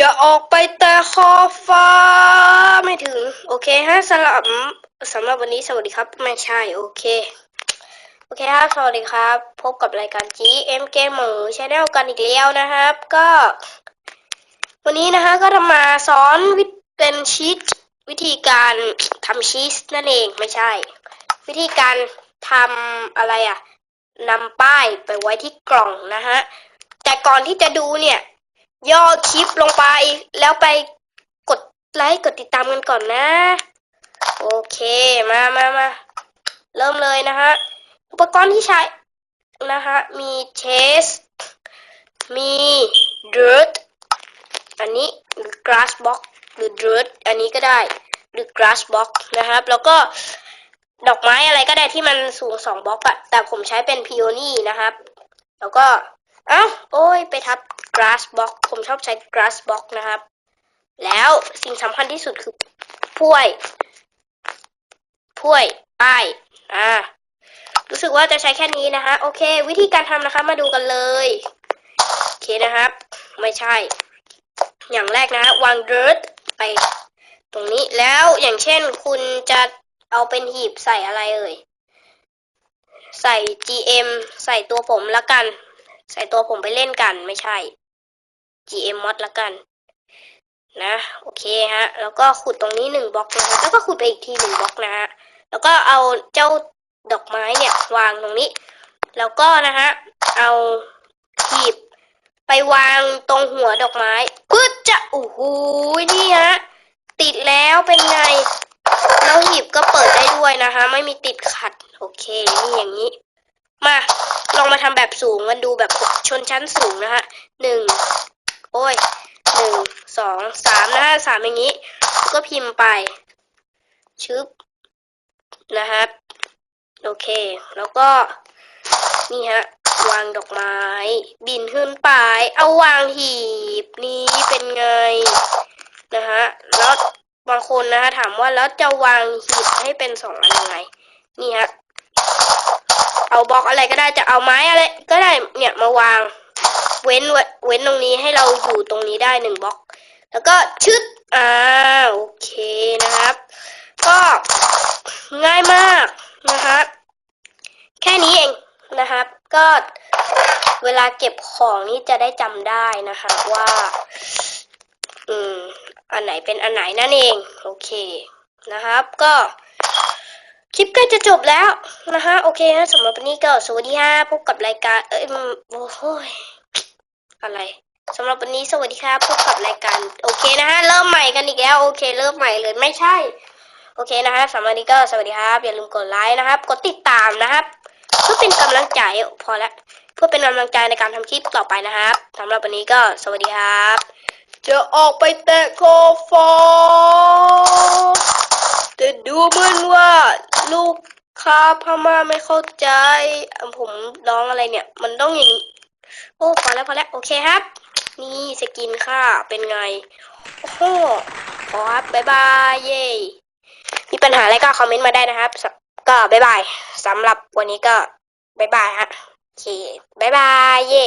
จะออกไปแต่ขอบฟ้าไม่ถึง โอเคฮะสำหรับสำหรับวันนี้สวัสดีครับ ไม่ใช่โอเค โอเคครับสวัสดีครับ พบกับรายการ GM Gamer Channel กันอีกแล้วนะครับ ก็ วันนี้นะฮะก็จะมาสอนวิเป็นชีสวิธีการทำชีสนั่นเองไม่ใช่ วิธีการทำอะไรอะนำป้ายไปไว้ที่กล่องนะฮะแต่ก่อนที่จะดูเนี่ย ย่อคลิปลงไป แล้วไปกดไลค์กดติดตามกันก่อนนะ โอเคมามามาเริ่มเลยนะฮะ อุปกรณ์ที่ใช้นะฮะ มีเชส มี dirt อันนี้หรือ grass box หรือ dirt อันนี้ก็ได้หรือ grass box นะครับ แล้วก็ดอกไม้อะไรก็ได้ที่มันสูงสองบล็อกอะแต่ผมใช้เป็น peony นะครับ แล้วก็ เอ้าโอ้ยไปทับ grass box ผมชอบใช้ grass box นะครับ แล้วสิ่งสำคัญที่สุดคือถ้วยถ้วยป้ายอ่ารู้สึกว่าจะใช้แค่นี้นะฮะโอเค วิธีการทำนะคะ มาดูกันเลยโอเคนะครับ ไม่ใช่ อย่างแรกนะวาง dirt ไป ตรงนี้แล้วอย่างเช่นคุณจะเอาเป็นหีบใส่อะไรเอ่ย ใส่ GM ใส่ตัวผมละกัน ใส่ตัวผมไปเล่นกันไม่ใช่ GM mod ละกัน นะ โอเคฮะ แล้วก็ขุดตรงนี้หนึ่งบล็อกนะฮะแล้วก็ขุดไปอีกทีหนึ่งบล็อกนะฮะแล้วก็เอาเจ้าดอกไม้เนี่ยวางตรงนี้ แล้วก็นะฮะเอาหีบไปวางตรงหัวดอกไม้ปึ๊ดจะโอ้โหนี่ฮะติดแล้วเป็นไงแล้วหีบก็เปิดได้ด้วยนะคะ ไม่มีติดขัด โอเค นี่อย่างนี้ มาลองมาทำแบบสูงกันดูแบบชนชั้นสูงนะฮะหนึ่งโอ้ยหนึ่งสองสามนะฮะสามอย่างนี้ ก็พิมพ์ไป ชึบนะครับโอเค แล้วก็ นี่ฮะ วางดอกไม้ บินขึ้นไป เอาวางหีบนี้เป็นไงนะฮะแล้วบางคนนะฮะถามว่าแล้วจะวางหีบให้เป็นสองอันยังไง นี่ฮะ เอาบล็อกอะไรก็ได้จะเอาไม้อะไรก็ได้เนี่ยมาวาง เว้นเว้นตรงนี้ให้เราอยู่ตรงนี้ได้หนึ่งบล็อก แล้วก็ชึดอ่าโอเคนะครับ ก็ง่ายมากนะครับ แค่นี้เองนะครับ ก็เวลาเก็บของนี่จะได้จำได้นะคะว่า อืม อันไหนเป็นอันไหนนั่นเอง โอเคนะครับ ก็ คลิปใกล้จะจบแล้วนะฮะ โอเคฮะสำหรับวันนี้ก็สวัสดีฮะพบกับรายการ เอ้ยอืมโอ้โหยอะไรสำหรับวันนี้สวัสดีครับพบกับรายการ โอเคนะฮะ เริ่มใหม่กันอีกแล้ว โอเค เริ่มใหม่เลยไม่ใช่ โอเคนะฮะสำหรับวันนี้ก็สวัสดีครับ อย่าลืมกดไลค์นะครับ กดติดตามนะครับ เพื่อเป็นกำลังใจพอละเพื่อเป็นกำลังใจในการทำคลิปต่อไปนะครับสำหรับวันนี้ก็สวัสดีครับ จะออกไปแตะขอฟ้าแต่ดูเหมือนว่า ลูกค้าพม่าไม่เข้าใจ ผมร้องอะไรเนี่ย มันต้องอย่างนี้ โอ้พอแล้วพอแล้วโอเคครับ นี่สกินค่ะเป็นไง โอ้โหพอครับบ๊ายบายเย่มีปัญหาอะไรก็คอมเมนต์มาได้นะครับ ก็บ๊ายบายสำหรับวันนี้ก็บ๊ายบายฮะโอเคบ๊ายบายเย่